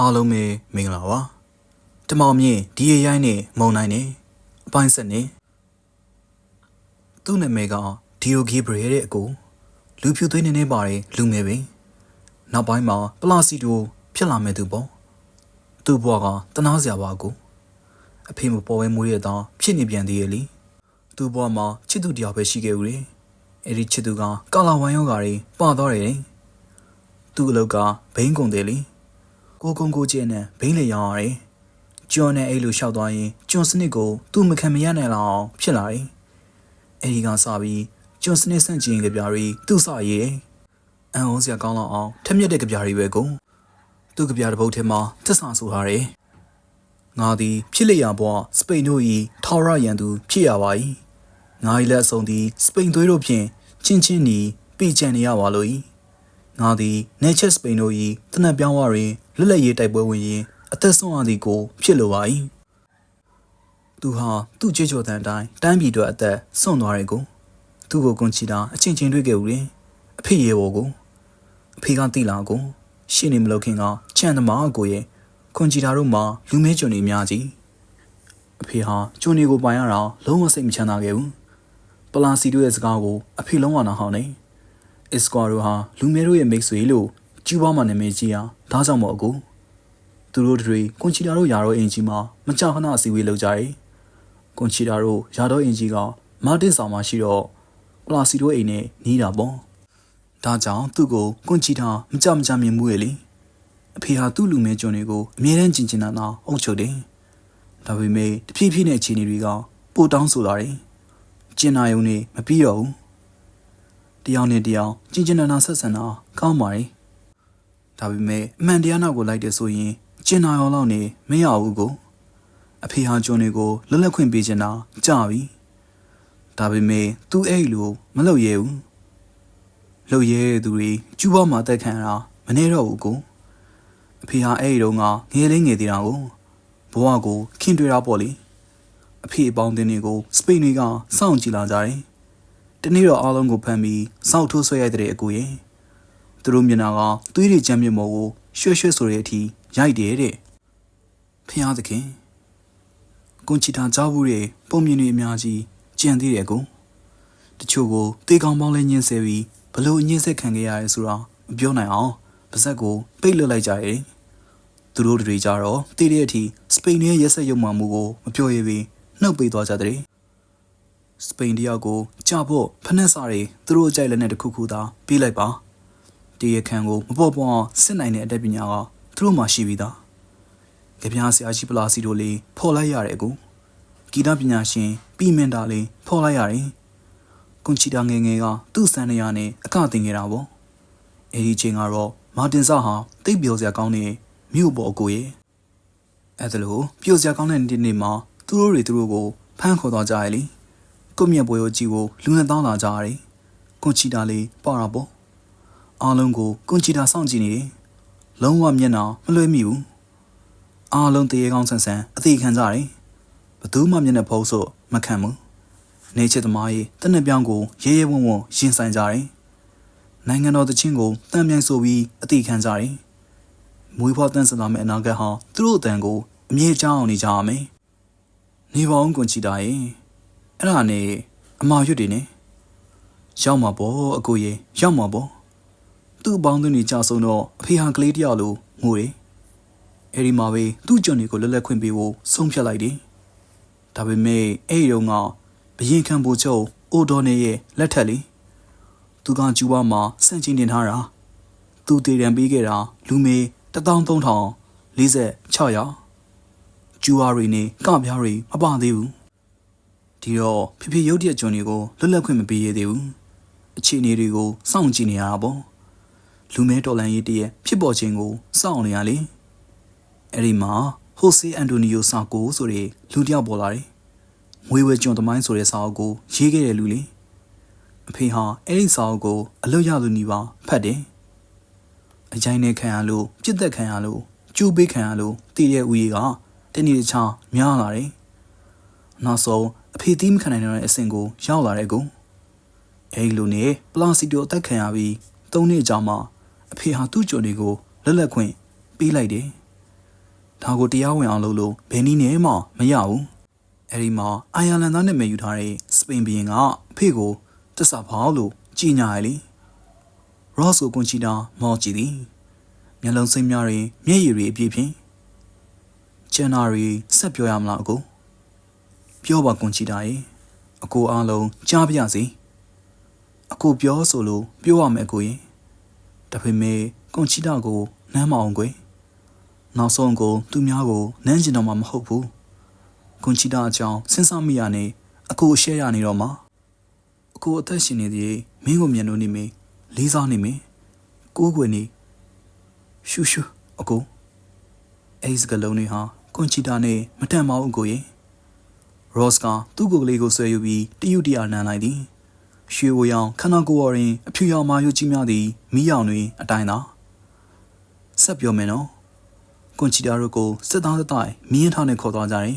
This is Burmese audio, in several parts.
အားလုံးပဲမင်္ဂလာပါတမောင်မြင့်ဒီရရိုင်းနဲ့မုံနိုင်နဲ့အပိုင်းဆက်နဲ့သူ့နာမည်ကဒီယိုဂီဘရေတဲ့အကိုလူဖြူသွေးနေနေပါတယ်လူငယ်ပင်နောက်ပိုင်းမှာပလာစီတိုဖြစ်လာမဲ့သူပေါ့သူ့ဘဝကတနာစရာပါအကိုအဖေမပေါ်ဝဲမွေးရတော့ဖြစ်နေပြန်သေးရဲ့လीသူ့ဘဝမှာချစ်သူတယောက်ပဲရှိခဲ့ဦးတယ်အဲ့ဒီချစ်သူကကာလာဝိုင်းယောဂါတွေပါသွားတယ်သူ့အလုပ်ကဘိန်းကုန်တယ်လी ကိုကုန်းကိုကျင်းနဲ့ဘိန်းလေရောင်းရတယ်။ကျွန်းနဲ့အဲ့လိုလျှောက်သွားရင်ကျွန်းစနစ်ကိုသူ့မခံမရနိုင်လောက်အောင်ဖြစ်လာတယ်။အဲ့ဒီကစပြီးကျွန်းစနစ်ဆန့်ကျင်ကြပြားတွေသူ့စရည်။အန်အောင်စရာကောင်းလောက်အောင်ထက်မြက်တဲ့ကြပြားတွေပဲကုန်။သူ့ကြပြားတစ်ပုတ်ထဲမှာသက်စာဆိုထားတယ်။ငါသည်ဖြစ်လျက်ဘွားစပိန်တို့၏ထော်ရရန်သူဖြစ်ရပါ၏။ငါ၏လက်အစုံသည်စပိန်သွေးတို့ဖြင့်ချင်းချင်းနီပြကြံနေရပါလို့၏။ ငါသည်နေချက်စပိန်တို့၏တနက်ပြောင်းဝတွင်လွတ်လပ်ရေးတိုက်ပွဲဝင်ရင်အသက်ဆုံးရသည်ကိုဖြစ်လိုပါ၏သူဟာသူ့ကြွကြော်တဲ့အတိုင်းတန်းပြည်အတွက်အသက်ဆုံးသွားတယ်ကိုသူ့ကိုကွန်ချီတာအချင်းချင်းတွေ့ခဲ့ဦးတယ်အဖေရေဘောကိုအဖေကတိလာကိုရှင်းနေမလို့ခင်ကချန်သမားကိုရဲ့ကွန်ချီတာတို့မှာလူမဲကျွန်တွေအများကြီးအဖေဟာကျွန်တွေကိုပိုင်ရတာလုံးဝစိတ်မချမ်းသာခဲ့ဘူးပလာစီတို့ရဲ့စကားကိုအဖေလုံးဝနာဟောင်းနေအစ် ကွာတို့ဟာလူမဲတို့ရဲ့မိတ်ဆွေလို့ကျူးပွားမှနာမည်ကြီးဟာဒါကြောင့်မို့အကူသူတို့တွေကွန်ချီတာတို့ယာတော့အင်ဂျီမှာမကြောက်ခဏအစည်းအဝေးလုပ်ကြတယ်ကွန်ချီတာတို့ယာတော့အင်ဂျီကမာတင်ဆောင်မှာရှိတော့ပလာစီတို့အိမ်နဲ့နီးတာပေါ့ဒါကြောင့်သူ့ကိုကွန်ချီတာမကြမကြမြင်မှုရဲ့လေအဖေဟာသူ့လူမဲကျွန်တွေကိုအမြဲတမ်းကျင်ကျင်နာနာအုပ်ချုပ်တယ်ဒါပေမဲ့တဖြည်းဖြည်းနဲ့အခြေအနေတွေကပိုတောင်းဆိုလာတယ်ကျင်နာယုံနေမပြီးတော့ဘူး တယောက်နဲ့တယောက်ကျင်ကျင်နာနာဆက်ဆံတာကောင်းပါတယ်ဒါပေမဲ့အမှန်တရားနောက်ကိုလိုက်တယ်ဆိုရင်ကျင်နာရောလောက်နေမရဘူးကိုအဖေဟာကျွန်းတွေကိုလွတ်လပ်ခွင့်ပေးချင်တာကြာပြီဒါပေမဲ့သူအဲ့လိုမလုပ်ရဲဘူးလုပ်ရဲသူတွေကျူးပေါမှာတက်ခံတာမနေတော့ဘူးကိုအဖေဟာအဲ့ဒီတော့ငငယ်လေးငယ်သေးတာကိုဘဝကိုခင်တွေ့တာပေါ့လေအဖေအပေါင်းအသင်းတွေကိုစပိန်တွေကစောင့်ကြည့်လာကြတယ် တနေ့တော့အားလုံးကိုဖမ်းပြီးစောက်ထိုးဆွဲရတဲ့အကူရဲ့သူတို့မျက်နှာကသွေးတွေကြမ်းမြမော်ကိုရွှဲရွှဲဆိုတဲ့အထိရိုက်တယ်တဲ့ဖျားသခင်ကွန်ချီတာကြားဘူးတဲ့ပုံမြင်တွေအများကြီးကြံသေးတယ်ကွတချို့ကိုတေးကောင်းပေါင်းလဲညှင်းဆဲပြီးဘလို့ညှင်းဆက်ခံခဲ့ရရဲဆိုတာမပြောနိုင်အောင်ပါဇက်ကိုပိတ်လွတ်လိုက်ကြတယ်သူတို့တွေကြတော့တည်တဲ့အထိစပိန်ရဲ့ရက်ဆက်ရုံမှမှုကိုမပြောရပြီးနှုတ်ပိတ်သွားကြတဲ့ စပိန်တယောက်ကိုကြာဖို့ဖနက်စားတွေသူတို့အကြိုက်လက်နဲ့တခုခုသာပြေးလိုက်ပါတရခန်ကိုမပေါ်ပေါ်အောင်စစ်နိုင်တဲ့အတတ်ပညာကသူတို့မှရှိပြီးသားကြပြားဆရာရှိပလာစီတို့လေးဖော်လိုက်ရတယ်ကူဂီတပညာရှင်ပြီးမင်တာလေးဖော်လိုက်ရတယ်ကွန်ချီတာငယ်ငယ်ကသူ့စံနေရနဲ့အကတင်ခဲ့တာပေါ့အဲဒီချိန်ကတော့မာတင်ဆာဟာတိတ်ပြောစရာကောင်းနေမြို့ပေါ်အကိုရဲ့အဲ့ဒါလို့ပြိုစရာကောင်းတဲ့နေ့နေ့မှာသူတို့တွေသူတို့ကိုဖမ်းခေါ်သွားကြရလေ ကွန်မြတ်ပွဲကိုကြည့်ဖို့လူနဲ့တောင်းလာကြရတယ်ကွန်ချီတာလေးပါတာပေါ့အားလုံးကိုကွန်ချီတာစောင့်ကြည့်နေတယ်။လုံးဝမျက်နှာမလွှဲမိဘူး။အားလုံးတရေကောင်းဆန်ဆန်အသေးခံကြတယ်။ဘသူမှမျက်နှာဖုံးဆိုမခံဘူး။နေချစ်သမားကြီးတနက်ပြောင်းကိုရဲရဲဝံ့ဝံ့ရင်ဆိုင်ကြတယ်။နိုင်ငံတော်တချင်းကိုတန်မြိုင်ဆိုပြီးအသေးခံကြတယ်။မွေးဖွားတန်းစလာမဲ့အနာဂတ်ဟာသူတို့အတန်ကိုအမြဲကြောင်းအောင်နေကြရမယ်။နေပါအောင်ကွန်ချီတာရဲ့ အဲ့ဒါနဲ့အမာရွတ်တွေနဲ့ရောက်မှာပေါ့အကိုရေရောက်မှာပေါ့သူ့အပေါင်းအသင်းတွေကြာဆုံးတော့အဖေဟာကလေးတယောက်လိုငိုတယ်။အဲဒီမှာပဲသူ့ကျွန်တွေကိုလက်လက်ခွင့်ပေးဖို့ဆုံးဖြတ်လိုက်တယ်။ဒါပေမဲ့အဲ့ဒီတော့ကဘရင်ခံဖို့ချုပ်အိုဒေါ်နေရဲ့လက်ထက်လေးသူကကျူပါမှာစန့်ကျင်တင်ထားတာသူတည်ရန်ပေးခဲ့တာလူမေ13046ရောက်ကျူအားတွေနဲ့ကပြားတွေမပသေးဘူး ဒီတော့ဖေဖေရုပ်တရက်ကျွန်တွေကိုလွတ်လပ်ခွင့်မပေးရသေးဘူးအခြေအနေတွေကိုစောင့်ကြည့်နေရတာပေါ့လူမဲတော်လန်ရေးတည်းဖြစ်ပေါ်ခြင်းကိုစောင့်နေရလေအဲ့ဒီမှာဟိုဆေအန်တိုနီယိုဆာကိုဆိုတဲ့လူတစ်ယောက်ပေါ်လာတယ်ငွေဝဲကျွန်သမိုင်းဆိုတဲ့စာအုပ်ကိုရေးခဲ့တဲ့လူလေအဖေဟာအဲ့ဒီစာအုပ်ကိုအလွတ်ရသူနီးပါဖတ်တယ်အကြိုင်းနဲ့ခံရလို့ပြစ်သက်ခံရလို့ကျူးပေးခံရလို့တည်ရဲ့ဦးကြီးကတနေ့တခြားများလာတယ်နောက်ဆုံး အဖေသီးမခံနိုင်တဲ့အဆင့်ကိုရောက်လာတဲ့ကုအဲ့လိုနဲ့ပလာစီတိုအသက်ခံရပြီး၃နှစ်ကြာမှအဖေဟာသူ့ကြုံတွေကိုလက်လက်ခွင့်ပေးလိုက်တယ်ဒါကိုတရားဝင်အောင်လုပ်လို့ဘယ်နည်းနဲ့မှမရဘူးအဲ့ဒီမှာအိုင်ယာလန်သားနာမည်ယူထားတဲ့စပိန်ဘီရင်ကအဖေကိုတစ္ဆာဖောက်လို့ကြီးညာရလေရော့စ်ကိုကွန်ချီတာမော်ကြည့်သည်မျက်လုံးစိမ့်များတွင်မျက်ရည်တွေအပြည့်ဖြင့်ကျန်နာရီဆက်ပြောရမလားအကို ပြောပါကွန်ချီတာရေအကိုအားလုံးကြားပြစီအကိုပြောဆိုလို့ပြောရမယ်အကိုရင်ဒါပေမဲ့ကွန်ချီတာကိုနမ်းမအောင်ကွယ်နောက်ဆုံးကို သူများကိုနမ်းကျင်တော့မှမဟုတ်ဘူးကွန်ချီတာအကြောင်းစဉ်းစားမိရနေအကိုရှဲရနေတော့မှအကိုအသက်ရှင်နေသေးမင်းကိုမြင်လို့နေမင်းလေးစားနေမင်းကိုးကွယ်နေရှူရှူအကိုအဲ့ဒီစကလုံးတွေဟာကွန်ချီတာနဲ့မတန်ပါဘူးအကိုရေ ရော့စ်ကသူ့ကိုယ်ကလေးကိုဆွဲယူပြီးတယူတရာနမ်းလိုက်သည်ရွှေဝရောင်ခန္ဓာကိုယ်ဝရင်အဖြူရောင်မာယိုကြီးများသည်မိရောင်တွင်အတိုင်းသာဆက်ပြောမယ်နော်ကွန်ချီတာတို့ကိုစစ်သားတစ်တိုင်းမင်းထားနဲ့ခေါ်သွားကြတယ်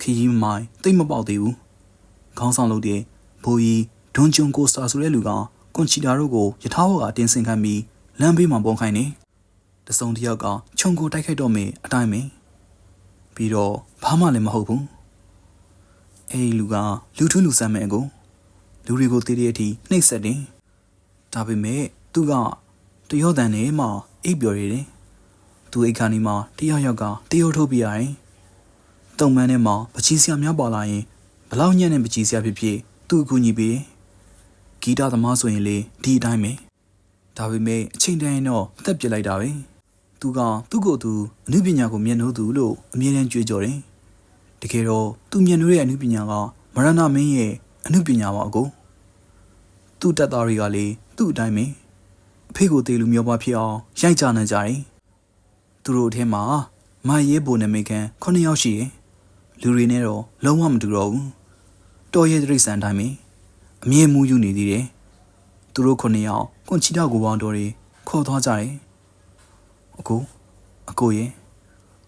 ခီကြီးမိုင်းတိတ်မပေါက်သေးဘူးခေါင်းဆောင်လုပ်တဲ့ဘိုးကြီးဒွန်ဂျွန်ကိုစတာဆိုတဲ့လူကကွန်ချီတာတို့ကိုယထာဘောကတင်းစင်ခံပြီးလမ်းဘေးမှာပုံခိုင်းနေတစုံတစ်ယောက်ကခြုံကိုတိုက်ခိုက်တော့မယ်အတိုင်းပဲပြီးတော့ဘာမှလည်းမဟုတ်ဘူး အဲဒီလူကလူထုလူဆမ်းမဲ့အကိုလူတွေကိုတည်တဲ့အထိနှိပ်စက်တယ်ဒါပေမဲ့သူကတရောတန်နဲ့မှအိပ်ပျော်နေတယ်သူအိတ်ခါနီမှာတယောက်ယောက်ကတယောထုတ်ပြရတယ်တုံမန်းထဲမှာပချီဆရာများပါလာရင်ဘလောက်ညံ့တဲ့ပချီဆရာဖြစ်ဖြစ်သူ့အကူညီပေးဂီတသမားဆိုရင်လေဒီအတိုင်းပဲဒါပေမဲ့အချိန်တန်ရင်တော့အသက်ပြစ်လိုက်တာပဲသူကသူ့ကိုယ်သူအမှုပညာကိုမျက်နှိုးသူလို့အမြဲတမ်းကြွေးကြော်တယ် တကယ်တော့သူမျက်နှိုးရဲ့အမှုပညာကမရဏမင်းရဲ့အမှုပညာပါအကိုသူ့တက်သားတွေကလေသူ့အတိုင်းပဲအဖေကိုတေးလူမျိုးပွားဖြစ်အောင်ရိုက်ကြနေကြတယ်သူတို့အထဲမှာမရဲဘိုနမိကန်9ယောက်ရှိတယ်လူတွေနဲ့တော့လုံးဝမတူတော့ဘူးတော်ရဲ့တိရစ္ဆာန်တိုင်းပဲအမြဲမူးယူနေသေးတယ်သူတို့9ယောက်ကွန်ချီတာကိုပေါင်းတော်တွေခေါ်သွားကြတယ်အကိုအကိုရဲ့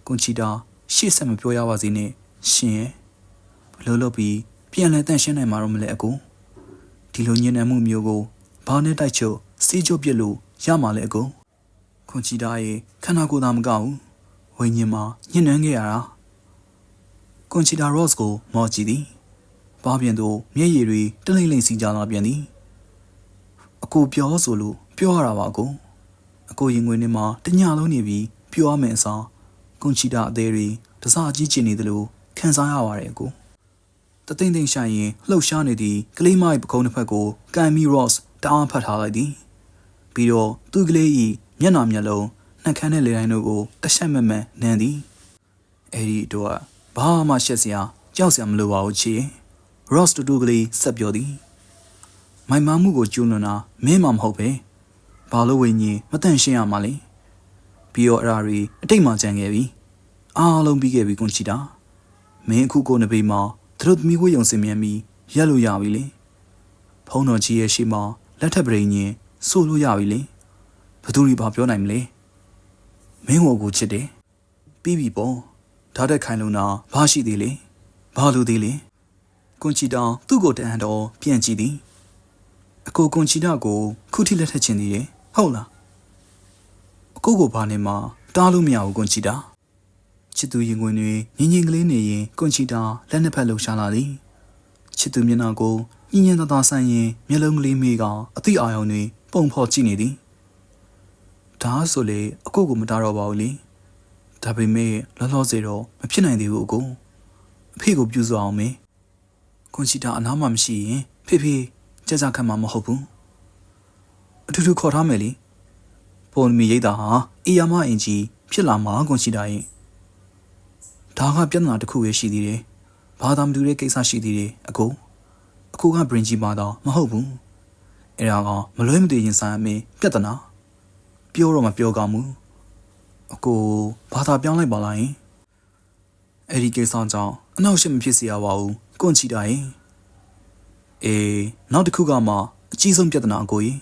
ကွန်ချီတာရှေ့ဆက်မပြောရပါစေနဲ့ ရှင်ရဲ့ဘလို့လို့ပြီးပြန်လဲတန့်ရှင်းနိုင်မှာတော့မလဲအကိုဒီလိုညဉ့်နှံမှုမျိုးကိုဘာနဲ့တိုက်ချုပ်စီးချုပ်ပြစ်လို့ရမှာလဲအကိုခွန်ချီတာရဲ့ခန္ဓာကိုယ်သာမကဘူးဝိညာဉ်မှာညှဉ်းနှံခဲ့ရတာကွန်ချီတာရော့စ်ကို မော်ကြည့်သည်ဘာပြန်သို့မျက်ရည်တွေတလိမ့်လိမ့်စီးကြလာပြန်သည်အကိုပြောဆိုလို့ပြောရတာပါအကိုအကိုရင်ငွေနဲ့မှတညလုံးနေပြီးပြောရမယ်အစားကွန်ချီတာအသေးတွေတစားအကြီးကျင်နေသလို ခံစားရပါတယ်အကိုတသိမ့်သိမ့်ရှာရင်လှုပ်ရှားနေသည့်ကလေးမ၏ပကုံးတစ်ဖက်ကိုကန်မီရော့စ်တအားဖတ်ထားလိုက်သည်ပြီးတော့သူ့ကလေး၏မျက်နှာမျက်လုံးနှက်ခမ်းတဲ့လေတိုင်းတို့ကိုတရှက်မက်မက်နမ်းသည်အဲ့ဒီတော့ဘာမှရှက်စရာကြောက်စရာမလိုပါဘူးချီရော့စ်တူတူကလေးဆက်ပြောသည်မိုင်မာမှုကိုကျူးလွန်တာမင်းမှမဟုတ်ပဲဘာလို့ဝိညာဉ်မတန့်ရှင်းရမှာလဲပြီးတော့အရာတွေအတိတ်မှကြံခဲ့ပြီအားလုံးပြီးခဲ့ပြီကွန်ချီတာ မင်းအခုကိုနဘေးမှာသူတို့သမီးကိုယုံစင်မြန်ပြီးရက်လို့ရပြီလေဖုံးတော်ကြီးရဲ့ရှိမှာလက်ထပ်ပရိညင်ဆိုလို့ရပြီလေဘသူတွေဘာပြောနိုင်မလဲမင်းကိုကိုချစ်တယ်ပြီးပြီပေါ့ဒါတက်ခိုင်လုံတာဘာရှိသေးလဲဘာလို့သေးလဲကွန်ချီတာသူ့ကိုတန်တော်ပြန်ကြည့်သည်အကိုကွန်ချီတာကိုခုထိလက်ထက်ချင်သေးတယ်ဟုတ်လားအကိုကိုဘာနေမှာတားလို့မရဘူးကွန်ချီတာ ချစ်သူရင်ခွင်တွေငင်းငင်းကလေးနေရင်ကွန်ချီတာလက်နှစ်ဖက်လှုပ်ရှားလာသည်ချစ်သူမျက်နှာကိုညင်ညင်သာသာဆန်းရင်မျက်လုံးကလေးမေးကအသည့်အာရုံတွေပုံဖော်ကြည့်နေသည်ဒါဆိုလေအကိုကိုမတားတော့ပါဘူးလေဒါပေမဲ့လောလောဆယ်တော့မဖြစ်နိုင်သေးဘူးအကိုအဖေကိုပြုစုအောင်မေကွန်ချီတာအနားမှာမရှိရင်ဖေဖေကြကြခတ်မှာမဟုတ်ဘူးအထူးထူးခေါ်ထားမယ်လေပုံမီရိတ်တာဟာအီယာမအင်ကြီးဖြစ်လာမှာကွန်ချီတာရင် ဒါကပြဿနာတစ်ခုပဲရှိသေးတယ်ဘာသာမတူတဲ့ကိစ္စရှိသေးတယ်အကိုအခုကဘရင်ကြီးပါတော့မဟုတ်ဘူးအဲ့ဒါကမလွဲမသွေရင်ဆိုင်အမေပြဿနာပြောတော့မပြောကောင်းဘူးအကိုဘာသာပြောင်းလိုက်ပါလားယင်အဲ့ဒီကိစ္စကြောင့်အနောက်ရှက်မဖြစ်စေရပါဘူးကွန်ချီတာယင်အေးနောက်တစ်ခုကမှအကြီးဆုံးပြဿနာအကိုကြီး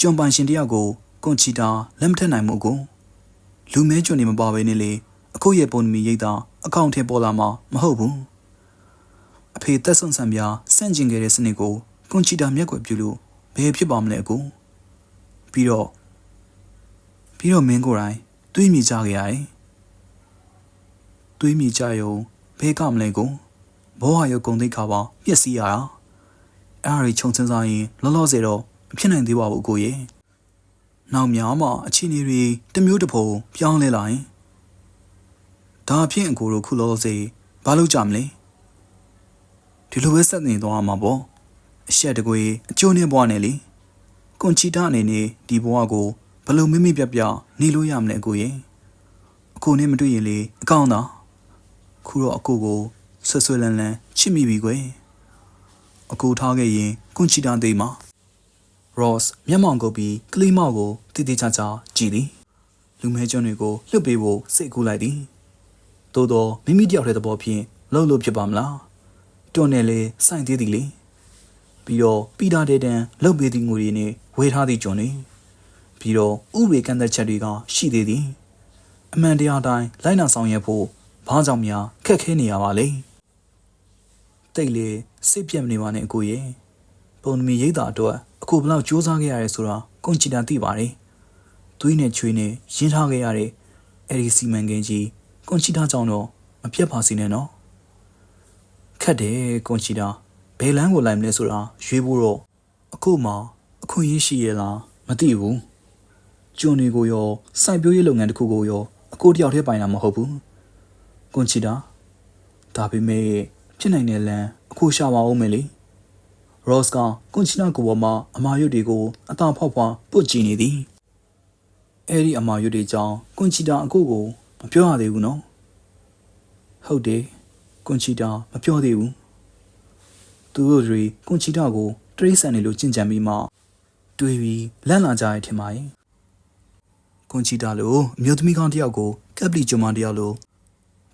ကျွံပိုင်ရှင်တယောက်ကိုကွန်ချီတာလက်မထက်နိုင်မှုကိုလူမဲကျွံနေမပါဘဲနဲ့လေ အခုရဲ့ပုံမီရိတ်တာအကောင့်ထဲပေါ်လာမှာမဟုတ်ဘူးအဖေသက်ဆုံဆံပြစန့်ကျင်ခဲ့တဲ့စနစ်ကိုကွန်ချီတာမျက်ကွယ်ပြုလို့ဘယ်ဖြစ်ပါမလဲအကိုပြီးတော့ပြီးတော့မင်းကိုယ်တိုင်တွေးမိကြခဲ့ရတယ်သွေးမြေကြယုံဘဲကမလဲကိုဘောဟာရုပ်ကုံသိက္ခါပါပျက်စီးရတာအဲ့အရာခြုံစင်းစားရင်လောလောဆယ်တော့မဖြစ်နိုင်သေးပါဘူးကိုရဲ့နောက်များမှအခြေအနေတွေတစ်မျိုးတစ်ဖုံပြောင်းလဲလာရင် ဒါအဖြစ်အကိုတို့ခုလောလောဆယ်ဘာလုပ်ကြမလဲဒီလိုပဲဆက်နေသွားမှာပေါ့အရှက်တကွေအကျိုးနဲ့ဘွားနဲ့လေကွန်ချီတာအနေနဲ့ဒီဘွားကိုဘယ်လိုမိမိပြပြနေလို့ရမလဲအကိုရဲ့အကိုနဲ့မတွေ့ရင်လေအကောင်းသာခုတော့အကိုကိုဆွဆွလန်းလန်းချစ်မိပြီကွယ်အကိုထားခဲ့ရင်ကွန်ချီတာသိမ်းမှာ Ross မျက်မှောင်ကုပ်ပြီးကလေးမောက်ကိုတိတိကျကျကြည့်သည်လူမဲကျွန်းတွေကိုလှုပ်ပေးဖို့စိတ်ကူးလိုက်သည် သို့တော့မိမိတယောက်တည်းသဘောဖြင့်လှုပ်လို့ဖြစ်ပါမလားတွန်းနေလေစိုင်သေးသည်လေပြီးတော့ပီတာဒေတန်လှုပ်ပေးသည့်ငွေတွေနဲ့ဝေထားသည့်ကျွန်းတွေပြီးတော့ဥပဒေကန့်သက်ချက်တွေကရှိသေးသည်အမှန်တရားတိုင်းလိုက်နာဆောင်ရွက်ဖို့ဘာကြောင့်များခက်ခဲနေရပါလဲတိတ်လေစိတ်ပြတ်မနေပါနဲ့အကိုရဲ့ပုံသမီရိတ်တာအတွက်အခုဘလောက်စူးစမ်းခဲ့ရတယ်ဆိုတာကွန်ချီတာသိပါတယ်သွေးနဲ့ချွေးနဲ့ရင်းထားခဲ့ရတဲ့အဲ့ဒီစီမံကိန်းကြီး ကွန်ချီတာကြောင့်တော့မပြတ်ပါစေနဲ့နော်ခက်တယ်ကွန်ချီတာဘယ်လမ်းကိုလိုက်မလဲဆိုတာရွေးဖို့တော့အခုမှအခွင့်အရေးရှိရလားမသိဘူးကျွန်းတွေကိုရောစိုက်ပျိုးရေးလုပ်ငန်းတစ်ခုကိုရောအကိုတယောက်တည်းပိုင်တာမဟုတ်ဘူးကွန်ချီတာဒါပေမဲ့ဖြစ်နိုင်တဲ့လမ်းအခုရှာပါအောင်မယ်လေရော့စ်ကကွန်ချီနာကိုပေါ်မှာအမာရွတ်တွေကိုအသာဖောက်ဖွာပုတ်ကြည့်နေသည်အဲ့ဒီအမာရွတ်တွေကြောင့်ကွန်ချီတာအကိုကို မပြောရသေးဘူးနော်ဟုတ်တယ်ကွန်ချီတာမပြောသေးဘူးသူတို့တွေကွန်ချီတာကိုတရိษံနေလို့ကြင်ကြံပြီးမှတွေးပြီးလန့်လာကြရထင်ပါရဲ့ကွန်ချီတာလိုအမျိုးသမီးကောင်းတစ်ယောက်ကိုကပ်ပလီဂျွန်မန်တစ်ယောက်လို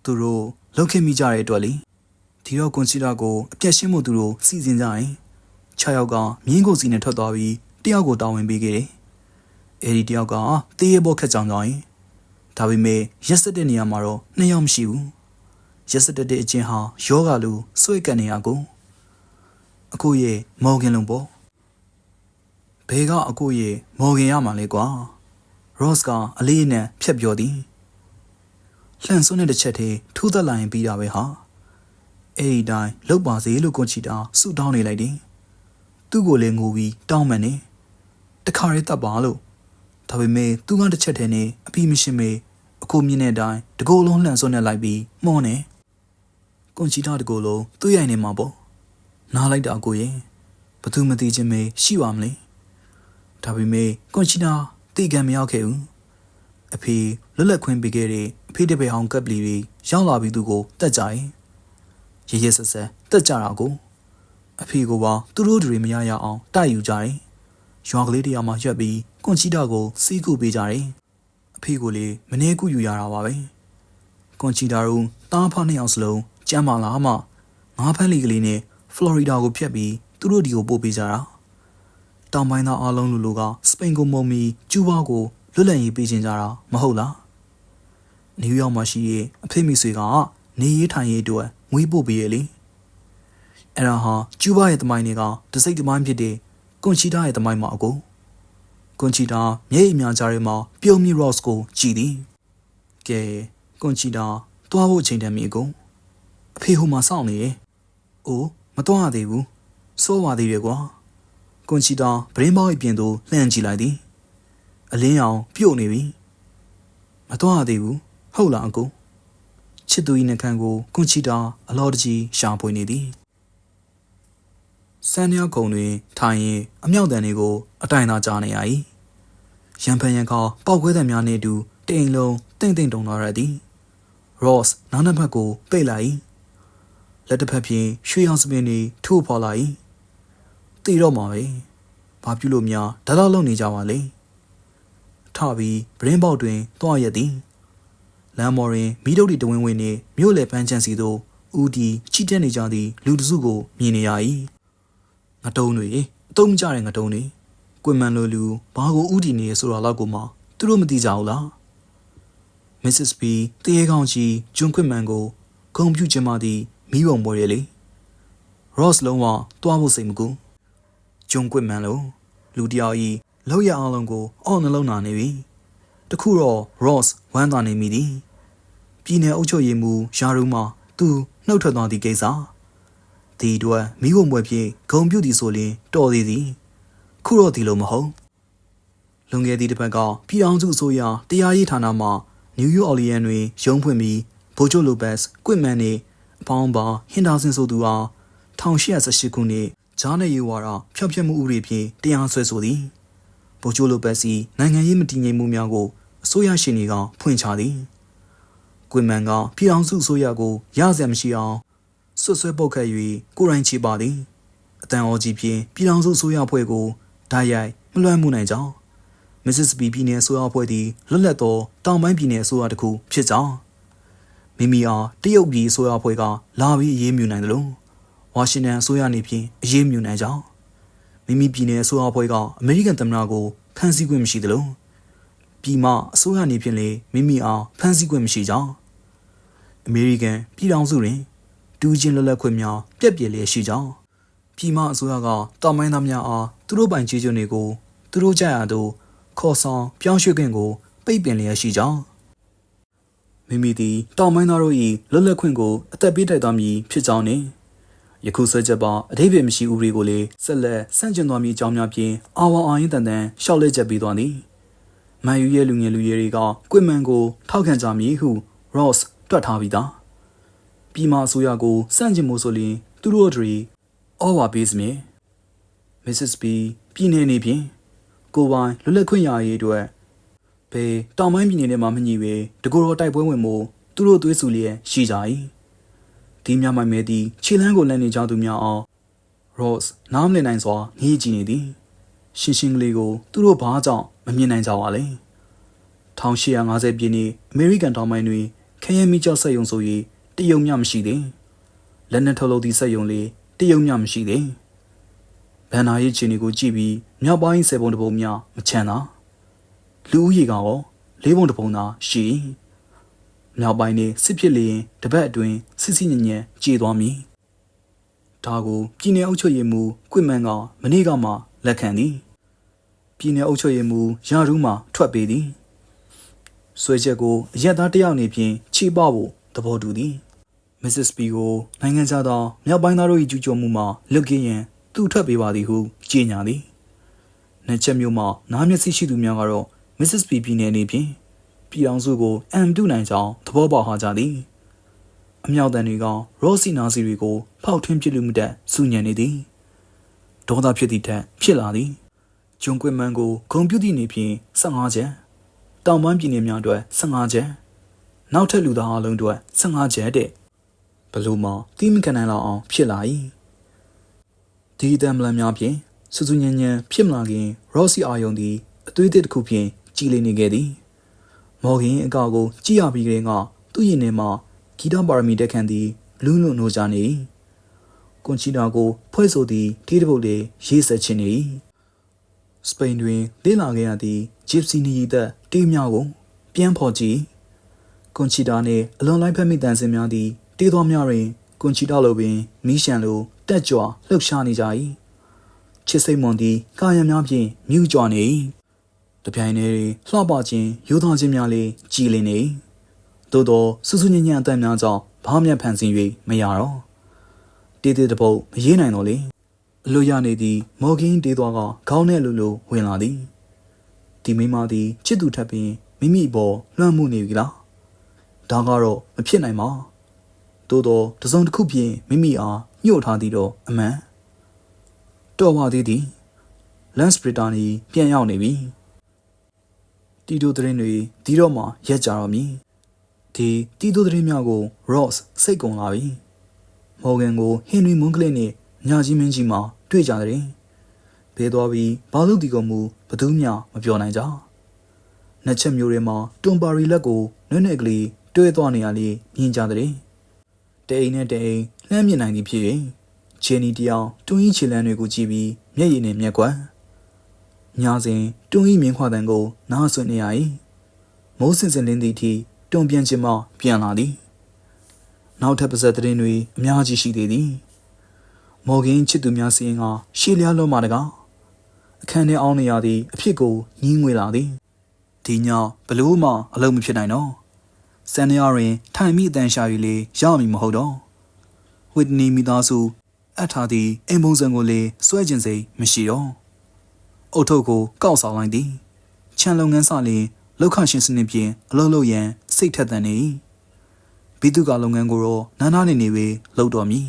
သူတို့လှုပ်ခင်မိကြတဲ့အတွက်လေဒီတော့ကွန်စီတာကိုအပြက်ရှင်းမှုသူတို့စီစဉ်ကြရင်6ယောက်ကမြင်းကိုစီနဲ့ထွက်သွားပြီးတယောက်ကိုတာဝန်ပေးခဲ့တယ်။အဲဒီတယောက်ကတေးရဘောခက်ကြောင်ကြောင်ရင် ဒါပေမဲ့ရက်စက်တဲ့နေရာမှာတော့နှစ်ယောက်မရှိဘူး။ရက်စက်တဲ့အချင်းဟာယောဂလူစွဲကန်နေရကိုအခုရဲ့မော်ဂင်လုံးပေါ့။ဘဲကအကိုရဲ့မော်ဂင်ရမှာလဲကွာ။ရော့စ်ကအလေးအနံဖြတ်ပြောသည်။လှန်စွန်းတဲ့တစ်ချက်တည်းထူးသက်လာရင်ပြီးတာပဲဟာ။အဲ့ဒီတိုင်းလုတ်ပါစေလို့ကွန်ချီတာဆူတောင်းနေလိုက်တယ်။သူ့ကိုလည်းငိုပြီးတောင်းမှန်နေ။တခါရဲတပ်ပါလို့ဒါပေမဲ့သူကတစ်ချက်တည်းနဲ့အပြီးမရှင်းမေ အခုမြင်တဲ့အတိုင်းတကိုယ်လုံးလှန်စွန်းနေလိုက်ပြီးမောနေ။ကွန်ချီတာတကိုယ်လုံးသူ့ရိုင်နေမှာပေါ့။နားလိုက်တာအကိုရဲ့ဘသူမသိချင်းမေရှိပါမလဲ။ဒါပေမဲ့ကွန်ချီတာတိကံမရောက်ခဲ့ဘူး။အဖေလွတ်လပ်ခွင့်ပေးခဲ့တဲ့အဖေတပည့်ဟောင်းကပ်ပလီတွေရောက်လာပြီးသူကိုတက်ကြရင်ရရဆက်ဆက်တက်ကြတာကိုအဖေကပါသူတို့တွေမရရအောင်တိုက်ယူကြတယ်။ရွာကလေးတရားမှာရွက်ပြီးကွန်ချီတာကိုစီးကူပေးကြတယ်။ အဖေကလေမနေကူယူရတာပါပဲ။ကွန်ချီတာတို့တားဖနှစ်ယောက်စလုံးကျမ်းမာလာမှငါးဖန်းလီကလေးနဲ့ဖလော်ရီဒါကိုဖျက်ပြီးသူတို့ဒီကိုပို့ပေးကြတာ။တောင်ပိုင်းသားအားလုံးလူလူကစပိန်ကိုမုံမီကျူးဘာကိုလွတ်လပ်ရေးပေးချင်ကြတာမဟုတ်လား။နယူးယောက်မှာရှိတဲ့အဖေမိဆွေကနေရေးထိုင်ရေးအတွက်ငွေပို့ပေးရလေအဲ့ဒါဟာကျူးဘာရဲ့တမိုင်းတွေကတစိမ့်တမိုင်းဖြစ်တဲ့ကွန်ချီတာရဲ့တမိုင်းမှာအကို ကွန်ချီတာမျက်ရည်များကြားထဲမှာပြုံးမီရော့စ်ကိုကြည်သည်ကဲကွန်ချီတာသွားဖို့အချိန်တန်ပြီအကိုအဖေဟိုမှာစောင့်နေရဲ့အိုးမသွားရသေးဘူးစိုးပါသေးတယ်ကွာကွန်ချီတာဗရင်ပေါင်းအပြင်သို့လှမ်းကြည့်လိုက်သည်အလင်းရောင်ပြုတ်နေပြီမသွားရသေးဘူးဟုတ်လားအကိုချစ်သူ၏နှကန်းကိုကွန်ချီတာအလော်တကြီးရှာဖွေနေသည် စံရကုံတွင် ထိုင်ရင်အမြောက်တန်တွေကို အတိုင်သာကြားနေရ၏ရံဖန်ရံခါပောက်ခွဲတံများနှင့်အတူတိမ်လုံးတိမ်တိမ်တုံသွားရသည် Ross နောက်နှစ်ဖက်ကိုပိတ်လိုက်၏လက်တစ်ဖက်ဖြင့်ရွှေရောင်စပင်တွေထိုးဖော်လာ၏တည်တော့မှာပဲဘာပြုလို့များဒါတော့လုံနေကြပါလေထပြီးဗရင်ပေါက်တွင်သွားရသည်လမ်းမော်ရင်မိတို့တီတဝင်းဝင်းနှင့်မြို့လေပန်းချန်စီသို့ဦးတီချီတက်နေကြသည့်လူတစုကိုမြင်နေရ၏ ငတုံးတွေအတုံးကြတဲ့ငတုံးတွေကွင်မန်လိုလူဘာကိုဦးတီနေရဆိုတာတော့ကိုမှသူတို့မသိကြဘူးလား Mrs. B တရေကောင်းကြီးဂျွန်ကွင်မန်ကိုဂုံပြူချင်မှသည်မိဘုံပေါ်ရလေ Ross လုံးဝတွားဖို့စိတ်မကူဂျွန်ကွင်မန်လိုလူတယောက်ဤလောက်ရအောင်လုံးကိုအော်နှလုံးနာနေပြီတခုတော့ Ross ဝမ်းသာနေမိသည်ပြည်내အုပ်ချုပ်ရေးမှူးယာရုမှသူနှုတ်ထွက်သွားသည့်ကိစ္စ ဒီအတွက်မိဖို့မွယ်ဖြင့်ဂုံပြုတ်သည်ဆိုရင်တော်သေးသည်ခုတော့ဒီလိုမဟုတ်လွန်ခဲ့သည့်တစ်ပတ်ကပြည်အောင်စုအစိုးရတရားရေးဌာနမှနယူးယောက်အော်လီယန်တွင်ရုံးဖွင့်ပြီးဘိုဂျိုလိုဘတ်စ်ကွစ်မန်နှင့်အပေါင်းပါဟင်ဒါဆင်ဆိုသူအား1818ခုနှစ်ဂျာနယ်ရေးဝါဒဖျောက်ဖျက်မှုဥပဒေဖြင့်တရားစွဲဆိုသည်ဘိုဂျိုလိုဘတ်စီနိုင်ငံရေးမတည်ငြိမ်မှုများကိုအစိုးရရှင်တွေကဖွင့်ချသည်ကွင်မန်ကပြည်အောင်စုအစိုးရကိုရစရာမရှိအောင် ဆွတ်ဆွဲပုတ်ခတ်၍ကိုယ်တိုင်ချေပါသည်အတန်အော်ကြီးဖြင့်ပြည်အောင်စုအစိုးရဖွဲ့ကိုဓာတ်ရိုက်မလွှမ်းမှုနိုင်ကြောင်းမစ္စစ်ပီပြည်နယ်အစိုးရဖွဲ့သည်လွတ်လပ်သောတောင်ပိုင်းပြည်နယ်အစိုးရတစ်ခုဖြစ်ကြောင်းမိမိအားတရုတ်ပြည်အစိုးရဖွဲ့ကလာပြီးအရေးမြူနိုင်တယ်လို့ဝါရှင်တန်အစိုးရနေဖြင့်အရေးမြူနိုင်ကြောင်းမိမိပြည်နယ်အစိုးရဖွဲ့ကအမေရိကန်သမ္မတကိုဖမ်းဆီးခွင့်မရှိတယ်လို့ပြည်မအစိုးရနေဖြင့်လေမိမိအားဖမ်းဆီးခွင့်မရှိကြောင်းအမေရိကန်ပြည်ထောင်စုတွင် တူးချင်းလွတ်လပ်ခွင့်များပြက်ပြယ်လျက်ရှိကြောင်းပြည်မအစိုးရကတောင်ပိုင်းသားများအားသူတို့ပိုင်ခြေကျွန်းတွေကိုသူတို့ကြရသို့ခေါ်ဆောင်ပြောင်းရွှေ့ခွင့်ကိုပိတ်ပင်လျက်ရှိကြောင်းမိမိသည်တောင်ပိုင်းသားတို့၏လွတ်လပ်ခွင့်ကိုအသက်ပေးတိုက်သွားမည်ဖြစ်ကြောင်းနှင့်ယခုဆွဲချက်ပါအထိပ္ပယ်မရှိဥပဒေကိုလည်းဆက်လက်ဆန့်ကျင်သွားမည်အကြောင်းများဖြင့်အာဝါအာရင်တန်တန်ရှောက်လက်ချက်ပေးသွားသည်မန်ယူရဲ့လူငယ်လူရွယ်တွေကကွင်မန်ကိုထောက်ခံကြမည်ဟု Ross တွက်ထားပြီးသား ပြည်မအစိုးရကိုစန့်ကျင်မှုဆိုရင်သူတို့တွေအော်ဝါပေးစမြဲ Mrs. B ပြည်နေနေဖြင့်ကိုပိုင်လွတ်လပ်ခွင့်ရရေးအတွက်ဘေးတောင်ပိုင်းပြည်နယ်ထဲမှာမညီပဲတကူတော်တိုက်ပွဲဝင်မှုသူတို့သွေးဆူလျက်ရှိကြ၏ဒီမြမိုင်မဲသည်ခြေလန်းကိုလန့်နေကြသူများအောင် Rose နားမလည်နိုင်စွာငေးကြည့်နေသည်ရှင်းရှင်းကလေးကိုသူတို့ဘာကြောင့်မမြင်နိုင်ကြပါလဲ1850ပြည့်နှစ်အမေရိကန်တောင်ပိုင်းတွင်ခရမ်းမီကျောက်ဆက်ယုံဆို၍ တယုံမြမရှိသေးလက်နက်ထုတ်လုပ်သည့်ဆက်ယုံလေးတယုံမြမရှိသေးဗန်နာရေးခြေနေကိုကြည့်ပြီးမြောက်ပိုင်းဆယ်ပုံတပုံများမချမ်းသာလူဦးရေကရောလေးပုံတပုံသာရှိမြောက်ပိုင်းနေစစ်ဖြစ်လျင်တပတ်အတွင်းစစ်စစ်ညံ့ညံ့ကြေသွားမည်ဒါကိုပြည်내အုပ်ချုပ်ရေးမှူးကွစ်မန်ကမနေ့ကမှလက်ခံသည်ပြည်내အုပ်ချုပ်ရေးမှူးရာထူးမှထွက်ပေးသည်ဆွဲချက်ကိုအရက်သားတယောက်နေဖြင့်ခြေပဖို့သဘောတူသည် မစ္စစ်ပီကိုနိုင်ငံခြားသောမြောက်ပိုင်းသားတို့၏ကျူးကျော်မှုမှလွတ်ကင်းရန်သူထွက်ပေးပါသည်ဟုကြေညာသည်။နှစ်ချက်မျိုးမှနားမျက်စိရှိသူများကတော့ Mrs. P ပြည်နယ်နေဖြင့်ပြည်အောင်စုကိုအံတူနိုင်ကြောင်းသဘောပေါက်ထားကြသည်။အမြောက်တန်တွေကရော့စီနာစီတွေကိုဖောက်ထွင်းပြစ်လူမှုတတ်စူညံနေသည်။ဒေါသဖြစ်သည့်ထက်ဖြစ်လာသည်။ဂျွန်ကွင်မန်ကိုဂုံပြုသည့်နေဖြင့်15ချက်တောင်ပန်းပြည်နယ်များအတွက်15ချက်နောက်ထပ်လူသားအလုံးအတွက်15ချက်တဲ့ဘ လို့မှတီးမခံနိုင်လောက်အောင်ဖြစ်လာ၏ဒီအတံမလန်များဖြင့်စူးစူးညံ့ညံ့ဖြစ်မလာခင်ရော့စီအာယုံသည်အသွေးတစ်တစ်ခုဖြင့်ကြည်လင်နေခဲ့သည်မော်ဂင်အကောက်ကိုကြည့်ရပြီးကလေးကသူ့ရင်ထဲမှာဂီတပါရမီတက်ခန့်သည်လူးလွန်နိုးကြနေကွန်ချီတာကို ဖွဲ့ဆိုသည်တီးတပုတ်လေးရေးဆက်ခြင်းနေစပိန်တွင်လေ့လာခဲ့ရသည့်ဂျစ်စီနီရီသက်တေးများကိုပြန်ဖော်ကြည့်ကွန်ချီတာနှင့်အလွန်လိုက်ဖက်မိတန်စင်များသည် တေးသောများတွင်ကွန်ချီတာလိုပင်မီးရှန်လိုတက်ကြွလှုပ်ရှားနေကြ၏ချစ်စိတ်မွန်သည်ကာယံများဖြင့်မြူးကြွနေ၏တပြိုင်တည်းလှပခြင်းရိုးသားခြင်းများလေးကြည်လင်နေသို့သောစူးစူးညံ့ညံ့အတန်များကြောင့်ဘာမှဖန်ဆင်း၍မရတော့တေးသေးတပုတ်မရေးနိုင်တော့လေအလိုရနေသည်မော်ဂင်းတေးသွားကခေါင်းနဲ့လူလူဝင်လာသည်ဒီမိမသည်ချစ်သူထပ်ပြီးမိမိပေါ်လွှမ်းမှုနေပြီလားဒါကတော့မဖြစ်နိုင်ပါ သို့တော့တစုံတစ်ခုဖြင့်မိမိအားညှို့ထားသည်တော့အမှန်တော်ပါသေးသည်လန်စပရတာနီပြန်ရောက်နေပြီတီတိုသတင်းတွေဒီတော့မှရက်ကြတော့မည်ဒီတီတိုသတင်းများကို Ross စိတ်ကုန်လာပြီမော်ဂန်ကိုဟင်နရီမွန်ကလစ်နဲ့ညာကြီးမင်းကြီးမှတွေ့ကြတဲ့ဘဲသွားပြီးဘာလို့ဒီကောင်မူဘသူမှမပြောနိုင်ကြနှစ်ချက်မျိုးတွေမှာတွန်ပါရီလက်ကိုနွဲ့နွဲ့ကလေးတွဲသွားနေရလေမြင်ကြတဲ့ တဲအိမ်နဲ့တဲအိမ်လှမ်းမြင်နိုင်သည်ဖြစ်၍ချီနီတယောက်တွင်းကြီးခြေလန်းတွေကိုကြည့်ပြီးမျက်ရည်နဲ့မျက်ကွယ်ညာစဉ်တွင်းကြီးမြင်ခွာတန်ကိုနားဆွနေရ၏မိုးစင်စင်လင်းသည့်အထိတွန်ပြန်ခြင်းမှပြန်လာသည်နောက်ထပ်ပါဇက်သတင်းတွေအများကြီးရှိသေးသည်မော်ဂင်ချစ်သူများစီရင်ကရှေ့လျားလုံးမှတကားအခန်းထဲအောင်းနေရသည့်အဖြစ်ကိုညင်းငွေလာသည်ဒီညဘလို့မှအလုံးမဖြစ်နိုင်တော့ စန်နီယာတွင်ထိုင်မိအတန်ရှာ၍လေရမည်မဟုတ်တော့ဝစ်နီမိသားစုအပ်ထားသည့်အိမ်ပုံစံကိုလေစွဲကျင်စိတ်မရှိတော့အုတ်ထုတ်ကိုကောက်ဆောင်လိုက်သည်ခြံလုပ်ငန်းစလျင်လောက်ခရှင်စနစ်ဖြင့်အလုပ်လုပ်ရန်စိတ်ထက်သန်နေ၏ဘီသူကလုပ်ငန်းကိုတော့နားနားနေနေပဲလုပ်တော်မည်